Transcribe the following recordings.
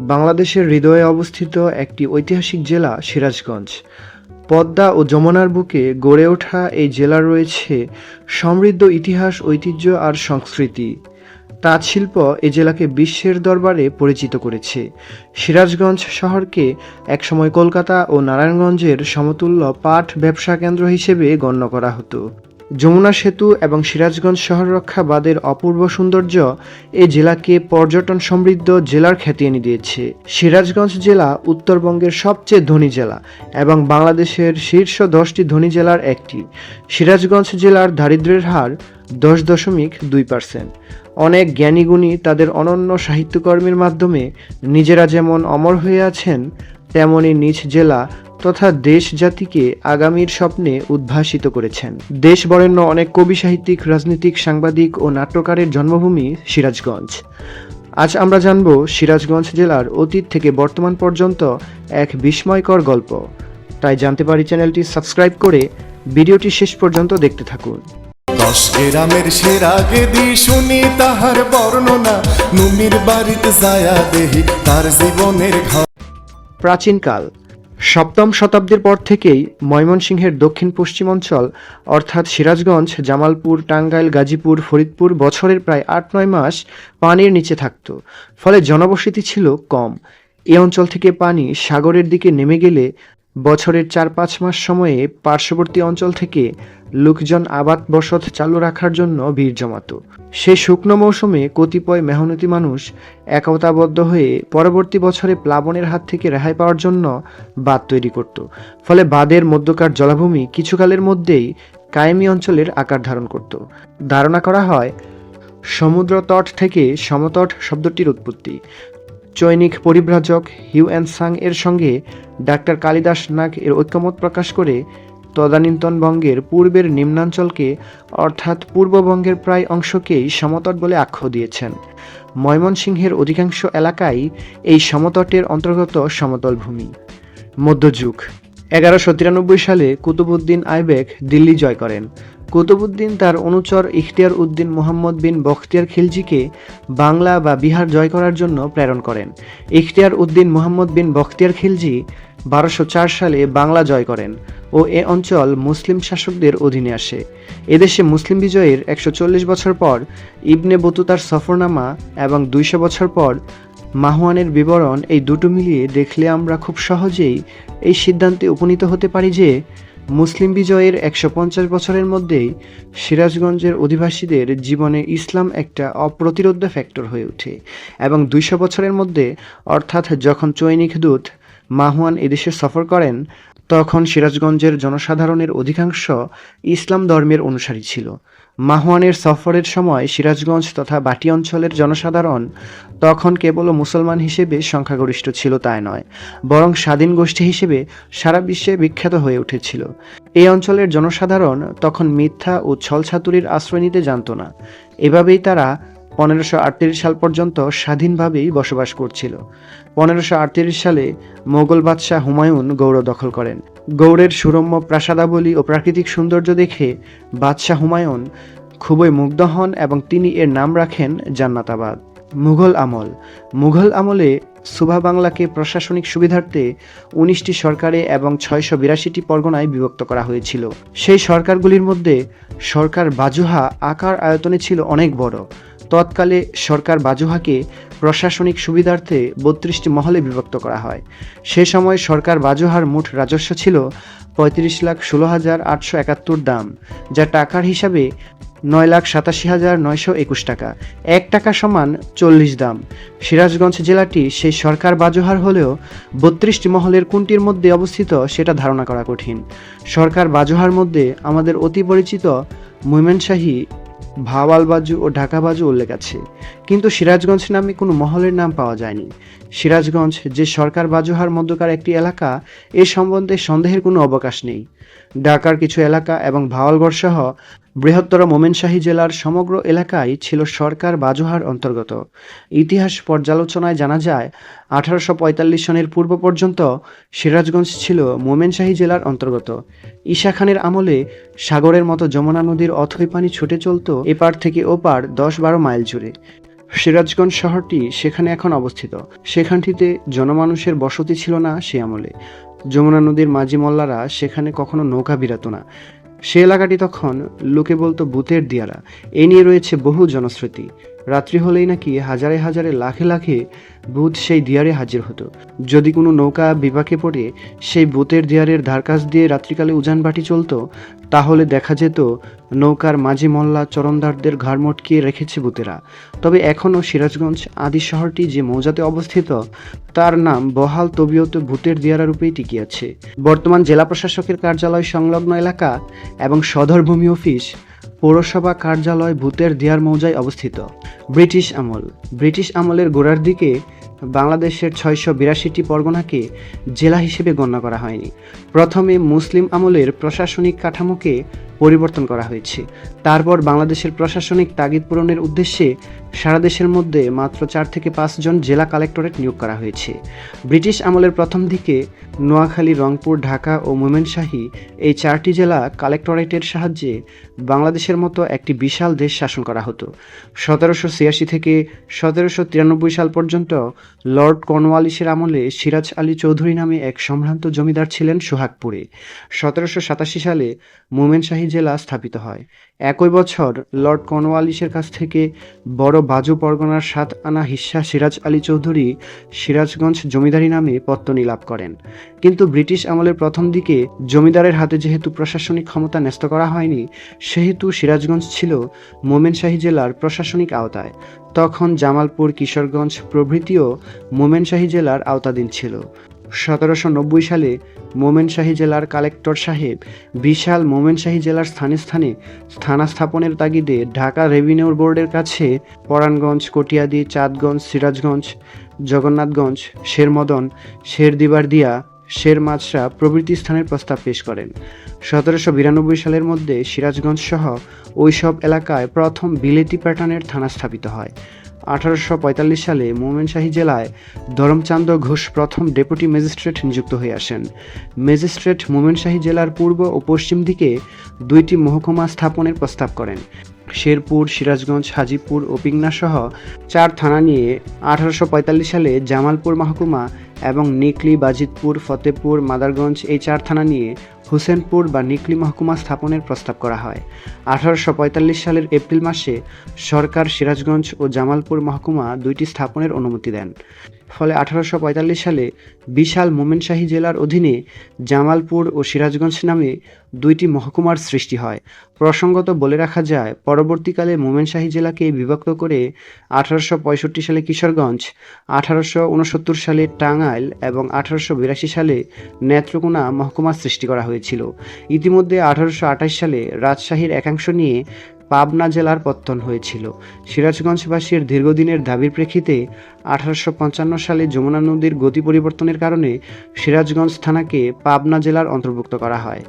বাংলাদেশের হৃদয়ে অবস্থিত একটি ঐতিহাসিক জেলা সিরাজগঞ্জ। পদ্মা ও যমুনার বুকে গড়ে ওঠা এই জেলার রয়েছে সমৃদ্ধ ইতিহাস, ঐতিহ্য আর সংস্কৃতি। তাঁত শিল্প এ জেলাকে বিশ্বের দরবারে পরিচিত করেছে। সিরাজগঞ্জ শহরকে একসময় কলকাতা ও নারায়ণগঞ্জের সমতুল্য পাট ব্যবসা কেন্দ্র হিসেবে গণ্য করা হতো। যমুনা সেতু এবং সিরাজগঞ্জ শহর রক্ষা বাদের অপূর্ব সৌন্দর্য এই জেলাকে পর্যটন সমৃদ্ধ জেলার খ্যাতি এনে দিয়েছে। সিরাজগঞ্জ জেলা উত্তরবঙ্গের সবচেয়ে ধনী জেলা এবং বাংলাদেশের শীর্ষ দশটি ধনী জেলার একটি। সিরাজগঞ্জ জেলার দারিদ্র্যের হার দশ দশমিক দুই পার্সেন্ট। অনেক জ্ঞানীগুণী তাদের অনন্য সাহিত্যকর্মের মাধ্যমে নিজেরা যেমন অমর হয়ে আছেন, তেমনি নিজ জেলা তথা দেশ জাতিকে আগামীর স্বপ্নে উদ্ভাসিত করেছেন। দেশ বরেণ্য অনেক কবি সাহিত্যিক রাজনীতিক সাংবাদিক ও নাট্যকারের জন্মভূমি সিরাজগঞ্জ। আজ আমরা জানব সিরাজগঞ্জ জেলার অতীত থেকে বর্তমান পর্যন্ত এক বিস্ময়কর গল্প। তাই জানতে পারি চ্যানেলটি সাবস্ক্রাইব করে ভিডিওটি শেষ পর্যন্ত দেখতে থাকুন। দশ গ্রামের সেরা গেদি শুনি তাহার বর্ণনা। নুমির বাড়িতে যায়া দেহি তার জীবনের প্রাচীনকাল। সপ্তম শতাব্দীর পর থেকেই ময়মনসিংহের দক্ষিণ পশ্চিমাঞ্চল, অর্থাৎ সিরাজগঞ্জ, জামালপুর, টাঙ্গাইল, গাজীপুর, ফরিদপুর বছরের প্রায় আট নয় মাস পানির নিচে থাকত। ফলে জনবসতি ছিল কম। এ অঞ্চল থেকে পানি সাগরের দিকে নেমে গেলে বছরের চার পাঁচ মাস সময়ে পার্শ্ববর্তী অঞ্চল থেকে লোকজন আবাদ বসত চালু রাখার জন্য ভিড় জমাতো। সেই শুকনো মৌসুমে কতিপয় মেহনতি মানুষ একতাবদ্ধ হয়ে পরবর্তী বছরে প্লাবনের হাত থেকে রেহাই পাওয়ার জন্য বাঁধ তৈরি করত। ফলে বাঁধের মধ্যকার জলাভূমি কিছুকালের মধ্যেই কায়েমি অঞ্চলের আকার ধারণ করত। ধারণা করা হয় সমুদ্র তট থেকে সমতট শব্দটির উৎপত্তি। চৈনিক পরিব্রাজক হিউ অ্যান্ড সাং এর সঙ্গে ডাক্তার কালিদাস নাগ এর ঐক্যমত প্রকাশ করে তদানীন্তন বঙ্গের পূর্বের নিম্নাঞ্চলকে, অর্থাৎ পূর্ববঙ্গের প্রায় অংশকেই সমতট বলে আখ্য দিয়েছেন। ময়মনসিংহের অধিকাংশ এলাকাই এই সমতটের অন্তর্গত সমতল ভূমি। মধ্যযুগ। এগারোশো তিরানব্বই সালে কুতুবুদ্দিন আইবেক দিল্লি জয় করেন। কুতুবুদ্দিন তার অনুচর ইখতিয়ার উদ্দিন মোহাম্মদ বিন বখতিয়ার খিলজিকে বাংলা বা বিহার জয় করার জন্য প্রেরণ করেন। ইখতিয়ার উদ্দিন মোহাম্মদ বিন বখতিয়ার খিলজি বারোশো চার সালে বাংলা জয় করেন ও এ অঞ্চল মুসলিম শাসকদের অধীনে আসে। এদেশে মুসলিম বিজয়ের একশো চল্লিশ বছর পর ইবনে বতুতার সফরনামা এবং দুইশো বছর পর মাহুয়ানের বিবরণ এই দুটো মিলিয়ে দেখলে আমরা খুব সহজেই এই সিদ্ধান্তে উপনীত হতে পারি যে, মুসলিম বিজয়ের একশো পঞ্চাশ বছরের মধ্যেই সিরাজগঞ্জের অধিবাসীদের জীবনে ইসলাম একটা অপ্রতিরোধ্য ফ্যাক্টর হয়ে ওঠে এবং দুইশো বছরের মধ্যে, অর্থাৎ যখন চৈনিক দূত মাহুয়ান এদেশে সফর করেন, তখন সিরাজগঞ্জের জনসাধারণের অধিকাংশ ইসলাম ধর্মের অনুসারী ছিল। মাহুয়ানের সফরের সময় সিরাজগঞ্জ তথা বাটি অঞ্চলের জনসাধারণ তখন কেবল মুসলমান হিসেবে সংখ্যাগরিষ্ঠ ছিল তাই নয়, বরং স্বাধীন গোষ্ঠী হিসেবে সারা বিশ্বে বিখ্যাত হয়ে উঠেছিল। এই অঞ্চলের জনসাধারণ তখন মিথ্যা ও ছলছাতুরির আশ্রয় নিতে জানত না। এভাবেই তারা পনেরোশো সাল পর্যন্ত স্বাধীনভাবেই বসবাস করছিল। পনেরোশো সালে মোগল বাদশাহ হুমায়ুন গৌড় দখল করেন। গৌড়ের সুরম্য প্রাসাদাবলী ও প্রাকৃতিক সৌন্দর্য দেখে বাদশাহ হুমায়ুন খুবই মুগ্ধ হন এবং তিনি এর নাম রাখেন জান্নাতাবাদ। মুঘল আমল। মুঘল আমলে সুভা বাংলাকে প্রশাসনিক সুবিধার্থে উনিশটি সরকারে এবং ছয়শো বিরাশিটি পরগনায় বিভক্ত করা হয়েছিল। সেই সরকারগুলির মধ্যে সরকার বাজুহা আকার আয়তনে ছিল অনেক বড়। তৎকালে সরকার বাজুহাকে প্রশাসনিক সুবিধার্থে বত্রিশটি মহলে বিভক্ত করা হয়। সে সময় সরকার বাজুহার মোট রাজস্ব ছিল পঁয়ত্রিশ লাখ ষোলো হাজার আটশো একাত্তর দাম, যা টাকার হিসাবে নয় লাখ সাতাশি হাজার নয়শো একুশ টাকা, এক টাকা সমান চল্লিশ দাম। সিরাজগঞ্জ জেলাটি সেই সরকার বাজুহার হলেও বত্রিশটি মহলের কোনটির মধ্যে অবস্থিত সেটা ধারণা করা কঠিন। সরকার বাজুহার মধ্যে আমাদের অতি পরিচিত মৈমেনশাহী ভাওয়াল বাজু ও ঢাকা বাজু উল্লেখ আছে। কিন্তু সিরাজগঞ্জ নামে কোনো মহলের নাম পাওয়া যায়নি। সিরাজগঞ্জ যে সরকার বাজুহার মধ্যকার একটি এলাকা, এ সম্বন্ধে সন্দেহের কোনো অবকাশ নেই। ঢাকার কিছু এলাকা এবং ভাওয়ালগড় সহ বৃহত্তর মোমেনশাহী জেলার সমগ্র এলাকাই ছিল সরকার বাজুহার অন্তর্গত। ইতিহাস পর্যালোচনায় জানা যায়, আঠারোশো পঁয়তাল্লিশ সনের পূর্ব পর্যন্ত সিরাজগঞ্জ ছিল মোমেনশাহী জেলার অন্তর্গত। ঈশা খানের আমলে সাগরের মতো যমুনা নদীর অথই পানি ছুটে চলত এপার থেকে ওপার দশ বারো মাইল জুড়ে। সিরাজগঞ্জ শহরটি সেখানে এখন অবস্থিত। সেখানটিতে জনমানুষের বসতি ছিল না সে আমলে। যমুনা নদীর মাঝি মোল্লারা সেখানে কখনো নৌকা বিরাত না। সে এলাকাটি তখন লোকে বলতো ভূতের দিয়ারা। এ নিয়ে রয়েছে বহু জনশ্রুতি। রাত্রি হলেই নাকি হাজারে হাজারে লাখে লাখে ভূত সেই দিয়ারে হাজির হতো। যদি কোনো নৌকা বিপাকে পড়ে, সেই ভূতের দিয়ারের ধারকাছ দিয়ে রাত্রিকালে উজানবাটি চলত, তাহলে দেখা যেত নৌকার মাঝি মল্লা চরণদারদের ঘাড় মটকিয়ে রেখেছে ভূতেরা। তবে এখনও সিরাজগঞ্জ আদি শহরটি যে মৌজাতে অবস্থিত, তার নাম বহাল তবিয়ত ভূতের দিয়ারা রূপেই টিকে আছে। বর্তমান জেলা প্রশাসকের কার্যালয় সংলগ্ন এলাকা এবং সদর ভূমি অফিস পৌরসভা কার্যালয় ভূতের দিয়ার মৌজায় অবস্থিত। ব্রিটিশ আমল। ব্রিটিশ আমলের গোড়ার দিকে বাংলাদেশের ছয়শো বিরাশিটি পরগনাকে জেলা হিসেবে গণ্য করা হয়নি। প্রথমে মুসলিম আমলের প্রশাসনিক কাঠামোকে পরিবর্তন করা হয়েছে। তারপর বাংলাদেশের প্রশাসনিক তাগিদ পূরণের উদ্দেশ্যে সারা দেশের মধ্যে মাত্র চার থেকে পাঁচজন জেলা কালেক্টরেট নিয়োগ করা হয়েছে। ব্রিটিশ আমলের প্রথম দিকে নোয়াখালী, রংপুর, ঢাকা ও মোমেনশাহী এই চারটি জেলা কালেক্টরেটের সাহায্যে বাংলাদেশের মতো একটি বিশাল দেশ শাসন করা হতো। সতেরোশো ছিয়াশি থেকে সতেরোশো তিরানব্বই সাল পর্যন্ত লর্ড কর্নওয়ালিসের আমলে সিরাজ আলী চৌধুরী নামে এক সম্ভ্রান্ত জমিদার ছিলেন সোহাগপুরে। সতেরোশো সাতাশি সালে মোমেনশাহী জেলা স্থাপিত হয়। একই বছর লর্ড কর্নওয়ালিসের কাছ থেকে বড় বাজু পরগনার সাত আনা হিস্সা সিরাজ আলী চৌধুরী সিরাজগঞ্জ জমিদারি নামে পত্তনি লাভ করেন। কিন্তু ব্রিটিশ আমলের প্রথম দিকে জমিদারের হাতে যেহেতু প্রশাসনিক ক্ষমতা ন্যস্ত করা হয়নি, সেহেতু সিরাজগঞ্জ ছিল মোমেনশাহী জেলার প্রশাসনিক আওতায়। তখন জামালপুর, কিশোরগঞ্জ প্রভৃতিও মোমেনশাহী জেলার আওতাধীন ছিল। সতেরোশো নব্বই সালে মোমেনশাহী জেলার কালেক্টর সাহেব বিশাল মোমেনশাহী জেলার স্থানে স্থানে স্থানা স্থাপনের তাগিদে ঢাকা রেভিনিউ বোর্ডের কাছে পরাণগঞ্জ কটিয়াদি, চাঁদগঞ্জ, সিরাজগঞ্জ, জগন্নাথগঞ্জ, শেরমদন, শেরদিবারদিয়া শের মাছরা প্রভৃতি স্থানের প্রস্তাব পেশ করেন। সতেরোশো বিরানব্বই সালের মধ্যে সিরাজগঞ্জ সহ ওইসব এলাকায় প্রথম বিলেতি প্যাটার্নের থানা স্থাপিত হয়। আঠারোশো পঁয়তাল্লিশ সালে মোমেনশাহী জেলায় ধরমচান্দ ঘোষ প্রথম ডেপুটি ম্যাজিস্ট্রেট নিযুক্ত হয়ে আসেন। ম্যাজিস্ট্রেট মোমেনশাহী জেলার পূর্ব ও পশ্চিম দিকে দুইটি মহকুমা স্থাপনের প্রস্তাব করেন। শেরপুর, সিরাজগঞ্জ, হাজিপুর ও পিংনা সহ চার থানা নিয়ে আঠারোশো পঁয়তাল্লিশ সালে জামালপুর মহকুমা এবং নিকলি, বাজিতপুর, ফতেপুর, মাদারগঞ্জ এই চার থানা নিয়ে হুসেনপুর বা নিকলি মহকুমা স্থাপনের প্রস্তাব করা হয়। আঠারোশো পঁয়তাল্লিশ সালের এপ্রিল মাসে সরকার সিরাজগঞ্জ ও জামালপুর মহকুমা দুইটি স্থাপনের অনুমতি দেন। ফলে আঠারোশো পঁয়তাল্লিশ সালে বিশাল মোমেনশাহী জেলার অধীনে জামালপুর ও সিরাজগঞ্জ নামে দুইটি মহকুমার সৃষ্টি হয়। প্রসঙ্গত বলে রাখা যায়, পরবর্তীকালে মোমেনশাহী জেলাকে বিভক্ত করে আঠারোশো পঁয়ষট্টি সালে কিশোরগঞ্জ, আঠারোশো উনসত্তর সালে টাঙ্গাইল এবং আঠারোশো বিরাশি সালে নেত্রকোনা মহকুমার সৃষ্টি করা হয়েছিল। ইতিমধ্যে আঠারোশো আঠাশ সালে রাজশাহীর একাংশ নিয়ে পাবনা জেলার পত্তন হয়েছিল। সিরাজগঞ্জবাসীর দীর্ঘদিনের দাবির প্রেক্ষিতে আঠারোশো পঞ্চান্ন সালে যমুনা নদীর গতি পরিবর্তনের কারণে সিরাজগঞ্জ থানাকে পাবনা জেলার অন্তর্ভুক্ত করা হয়।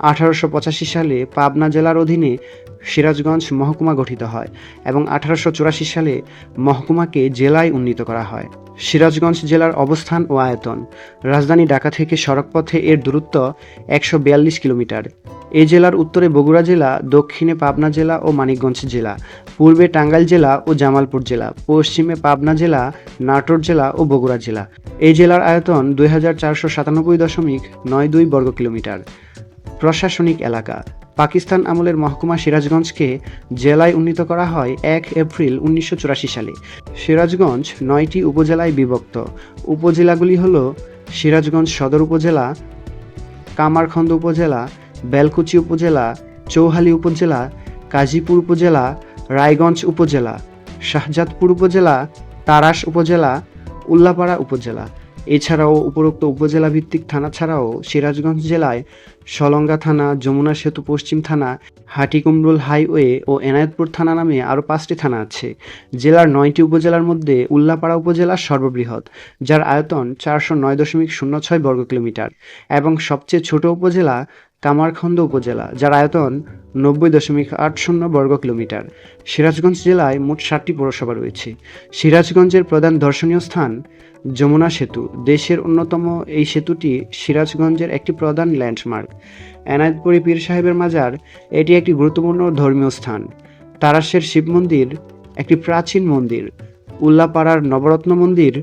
আঠারোশো পঁচাশি সালে পাবনা জেলার অধীনে সিরাজগঞ্জ মহকুমা গঠিত হয় এবং আঠারোশো চুরাশি সালে মহকুমাকে জেলায় উন্নীত করা হয়। সিরাজগঞ্জ জেলার অবস্থান ও আয়তন। রাজধানী ঢাকা থেকে সড়কপথে এর দূরত্ব একশো বিয়াল্লিশ কিলোমিটার। এই জেলার উত্তরে বগুড়া জেলা, দক্ষিণে পাবনা জেলা ও মানিকগঞ্জ জেলা, পূর্বে টাঙ্গাইল জেলা ও জামালপুর জেলা, পশ্চিমে পাবনা জেলা, নাটোর জেলা ও বগুড়া জেলা। এই জেলার আয়তন দুই হাজার চারশো সাতানব্বই দশমিক নয় দুই বর্গ কিলোমিটার। প্রশাসনিক এলাকা। পাকিস্তান আমলের মহকুমা সিরাজগঞ্জকে জেলায় উন্নীত করা হয় এক এপ্রিল উনিশশো চুরাশি সালে। সিরাজগঞ্জ নয়টি উপজেলায় বিভক্ত। উপজেলাগুলি হল সিরাজগঞ্জ সদর উপজেলা কামারখন্দ উপজেলা, বেলকুচি উপজেলা, চৌহালি উপজেলা, কাজীপুর উপজেলা, রায়গঞ্জ উপজেলা, শাহজাদপুর উপজেলা তারাস উপজেলা, উল্লাপাড়া উপজেলা। এছাড়াও উপরোক্ত উপজেলা ভিত্তিক থানা ছাড়াও সিরাজগঞ্জ জেলায় সলঙ্গা থানা, যমুনা সেতু পশ্চিম থানা, হাটিকুমরুল হাইওয়ে ও এনায়েতপুর থানা নামে আরও পাঁচটি থানা আছে। জেলার নয়টি উপজেলার মধ্যে উল্লাপাড়া উপজেলা সর্ববৃহৎ, যার আয়তন চারশো নয় দশমিক শূন্য ছয় বর্গ কিলোমিটার এবং সবচেয়ে ছোট উপজেলা কামারখন্দ উপজেলা, যার আয়তন নব্বই দশমিক আট শূন্য বর্গ কিলোমিটার। সিরাজগঞ্জ জেলায় মোট ষাটটি পৌরসভা রয়েছে। সিরাজগঞ্জের প্রধান দর্শনীয় স্থান যমুনা সেতু। দেশের অন্যতম এই সেতুটি সিরাজগঞ্জের একটি প্রধান ল্যান্ডমার্ক। এনায়েতপুরি পীর সাহেবের মাজার এটি একটি গুরুত্বপূর্ণ ধর্মীয় স্থান। তারাশের শিব মন্দির একটি প্রাচীন মন্দির। উল্লাপাড়ার নবরত্ন মন্দির,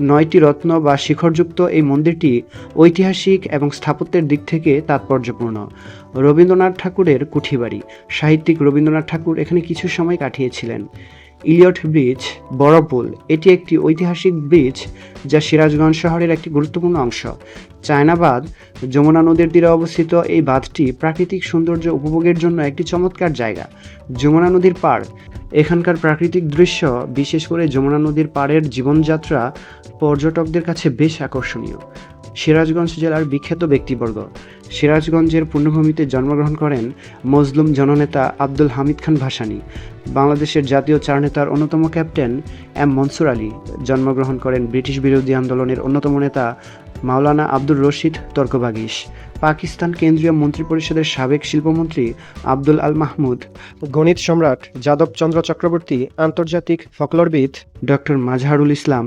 নয়টি রত্ন বা শিখরযুক্ত এই মন্দিরটি ঐতিহাসিক এবং স্থাপত্যের দিক থেকে তাৎপর্যপূর্ণ। রবীন্দ্রনাথ ঠাকুরের কুঠিবাড়ি। সাহিত্যিক রবীন্দ্রনাথ ঠাকুর এখানে কিছু সময় কাটিয়েছিলেন। ইলিয়ট ব্রিজ বড়পুল এটি একটি ঐতিহাসিক ব্রিজ যা সিরাজগঞ্জ শহরের একটি গুরুত্বপূর্ণ অংশ। চায়নাবাদ, যমুনা নদীর তীরে অবস্থিত এই বাঁধটি প্রাকৃতিক সৌন্দর্য উপভোগের জন্য একটি চমৎকার জায়গা। যমুনা নদীর পাড় এখানকার প্রাকৃতিক দৃশ্য, বিশেষ করে যমুনা নদীর পাড়ের জীবনযাত্রা, পর্যটকদের কাছে বেশ আকর্ষণীয়। সিরাজগঞ্জ জেলার বিখ্যাত ব্যক্তিবর্গ। সিরাজগঞ্জের পূর্ণভূমিতে জন্মগ্রহণ করেন মজলুম জননেতা আব্দুল হামিদ খান ভাসানী। বাংলাদেশের জাতীয় চার নেতার অন্যতম ক্যাপ্টেন এম মনসুর আলী। জন্মগ্রহণ করেন ব্রিটিশ বিরোধী আন্দোলনের অন্যতম নেতা মাওলানা আব্দুর রশিদ তর্কবাগিস। পাকিস্তান কেন্দ্রীয় মন্ত্রিপরিষদের সাবেক শিল্পমন্ত্রী আব্দুল আল মাহমুদ। গণিত সম্রাট যাদবচন্দ্র চক্রবর্তী, আন্তর্জাতিক ফকলরবিদ ডক্টর মাজহারুল ইসলাম।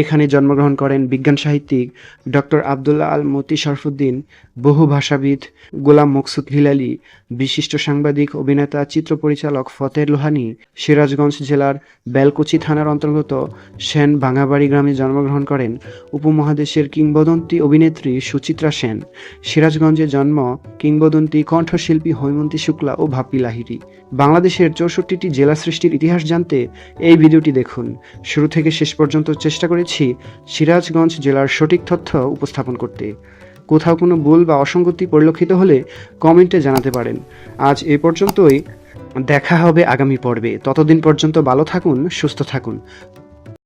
এখানে জন্মগ্রহণ করেন বিজ্ঞান সাহিত্যিক ডক্টর আবদুল্লাহ আল মতি শরফুদ্দিন। বহু ভাষাবিদ গোলাম মকসুদ হিলালি, বিশিষ্ট সাংবাদিক, অভিনেতা, চিত্র পরিচালক ফতের লোহানি, সিরাজগঞ্জ জেলার বেলকুচি থানার অন্তর্গত সেন ভাঙাবাড়ি গ্রামে জন্মগ্রহণ করেন উপমহাদেশের কিংবদন্তি অভিনেত্রী সুচিত্রা সেন। সিরাজগঞ্জে জন্ম, কিংবদন্তি কণ্ঠশিল্পী হৈমন্তী শুক্লা ও ভাপি লাহিরি বাংলাদেশের চৌষট্টিটি জেলা সৃষ্টির ইতিহাস জানতে এই ভিডিওটি দেখুন। শুরু থেকে শেষ পর্যন্ত চেষ্টা করেছি সিরাজগঞ্জ জেলার সঠিক তথ্য উপস্থাপন করতে। কোথাও কোনো ভুল বা অসঙ্গতি পরিলক্ষিত হলে কমেন্টে জানাতে পারেন। আজ এ পর্যন্তই। দেখা হবে আগামী পর্বে। ততদিন পর্যন্ত ভালো থাকুন, সুস্থ থাকুন।